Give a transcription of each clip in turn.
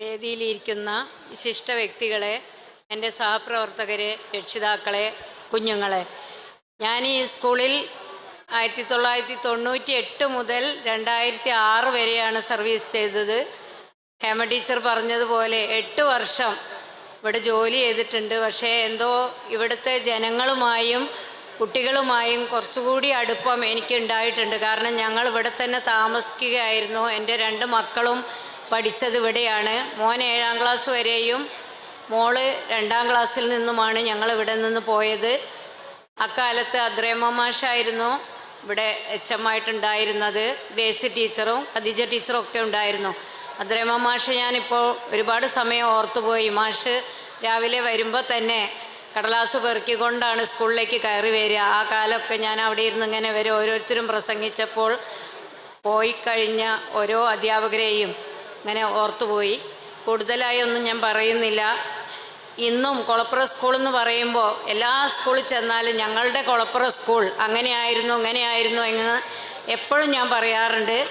വേദിയിലിരിക്കുന്ന വിശിഷ്ട വ്യക്തികളെ എന്റെ സഹപ്രവർത്തകരെ രക്ഷിതാക്കളെ കുഞ്ഞുങ്ങളെ. ഞാൻ ഈ സ്കൂളിൽ ആയിരത്തി തൊള്ളായിരത്തി തൊണ്ണൂറ്റി എട്ട് മുതൽ രണ്ടായിരത്തി ആറ് വരെയാണ് സർവീസ് ചെയ്തത്. ഹേമ ടീച്ചർ പറഞ്ഞതുപോലെ എട്ട് വർഷം ഇവിടെ ജോലി ചെയ്തിട്ടുണ്ട്. പക്ഷേ എന്തോ ഇവിടുത്തെ ജനങ്ങളുമായും കുട്ടികളുമായും കുറച്ചുകൂടി അടുപ്പം എനിക്കുണ്ടായിട്ടുണ്ട്. കാരണം ഞങ്ങൾ ഇവിടെ തന്നെ താമസിക്കുകയായിരുന്നു. എന്റെ രണ്ട് മക്കളും പഠിച്ചത് ഇവിടെയാണ്. മോൻ ഏഴാം ക്ലാസ് വരെയും മോൾ രണ്ടാം ക്ലാസ്സിൽ നിന്നുമാണ് ഞങ്ങൾ ഇവിടെ നിന്ന് പോയത്. അക്കാലത്ത് അദ്രേമ മാഷായിരുന്നു ഇവിടെ എച്ച് എം ആയിട്ടുണ്ടായിരുന്നത്. ഗ്രേസി ടീച്ചറും ഖദീജ ടീച്ചറും ഒക്കെ ഉണ്ടായിരുന്നു. അദ്രേമ മാഷ് ഞാനിപ്പോൾ ഒരുപാട് സമയം ഓർത്തുപോയി മാഷ് രാവിലെ വരുമ്പോൾ തന്നെ കടലാസ് പെറുക്കിക്കൊണ്ടാണ് സ്കൂളിലേക്ക് കയറി വരിക. ആ കാലമൊക്കെ ഞാൻ അവിടെ ഇരുന്ന് ഇങ്ങനെ വരും ഓരോരുത്തരും പ്രസംഗിച്ചപ്പോൾ പോയി കഴിഞ്ഞ ഓരോ അധ്യാപകരെയും ഇങ്ങനെ ഓർത്തുപോയി. കൂടുതലായി ഒന്നും ഞാൻ പറയുന്നില്ല. ഇന്നും കൊളപ്പുറ സ്കൂൾ എന്ന് പറയുമ്പോൾ എല്ലാ സ്കൂളിൽ ചെന്നാലും ഞങ്ങളുടെ കൊളപ്പുറ സ്കൂൾ അങ്ങനെയായിരുന്നു ഇങ്ങനെയായിരുന്നു എന്ന് എപ്പോഴും ഞാൻ പറയാറുണ്ട്.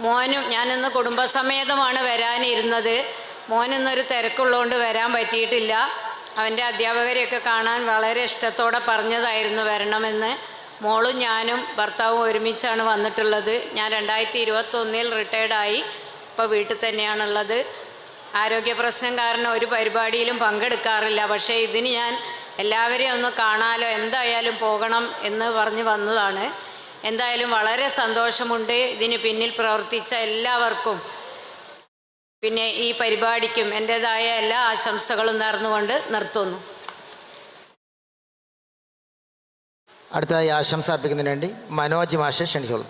മോനും ഞാനിന്ന് കുടുംബസമേതമാണ് വരാനിരുന്നത്. മോനിന്നൊരു തിരക്കുള്ളതുകൊണ്ട് വരാൻ പറ്റിയിട്ടില്ല. അവന്റെ അധ്യാപകരെയൊക്കെ കാണാൻ വളരെ ഇഷ്ടത്തോടെ പറഞ്ഞതായിരുന്നു വരണമെന്ന്. മോളും ഞാനും ഭർത്താവും ഒരുമിച്ചാണ് വന്നിട്ടുള്ളത്. ഞാൻ രണ്ടായിരത്തി ഇരുപത്തൊന്നിൽ റിട്ടയർഡായി ഇപ്പോൾ വീട്ടിൽ തന്നെയാണുള്ളത്. ആരോഗ്യ പ്രശ്നം കാരണം ഒരു പരിപാടിയിലും പങ്കെടുക്കാറില്ല. പക്ഷേ ഇതിന് ഞാൻ എല്ലാവരെയും ഒന്ന് കാണാലോ എന്തായാലും പോകണം എന്ന് പറഞ്ഞ് വന്നതാണ്. എന്തായാലും വളരെ സന്തോഷമുണ്ട് ഇതിന് പിന്നിൽ പ്രവർത്തിച്ച എല്ലാവർക്കും. പിന്നെ ഈ പരിപാടിക്കും എന്റെതായ എല്ലാ ആശംസകളും നേർന്നുകൊണ്ട് നിർത്തുന്നു. അടുത്തതായി ആശംസ അർപ്പിക്കുന്നതിന് വേണ്ടി മനോജ് മാഷെ ക്ഷണിച്ചോളൂ.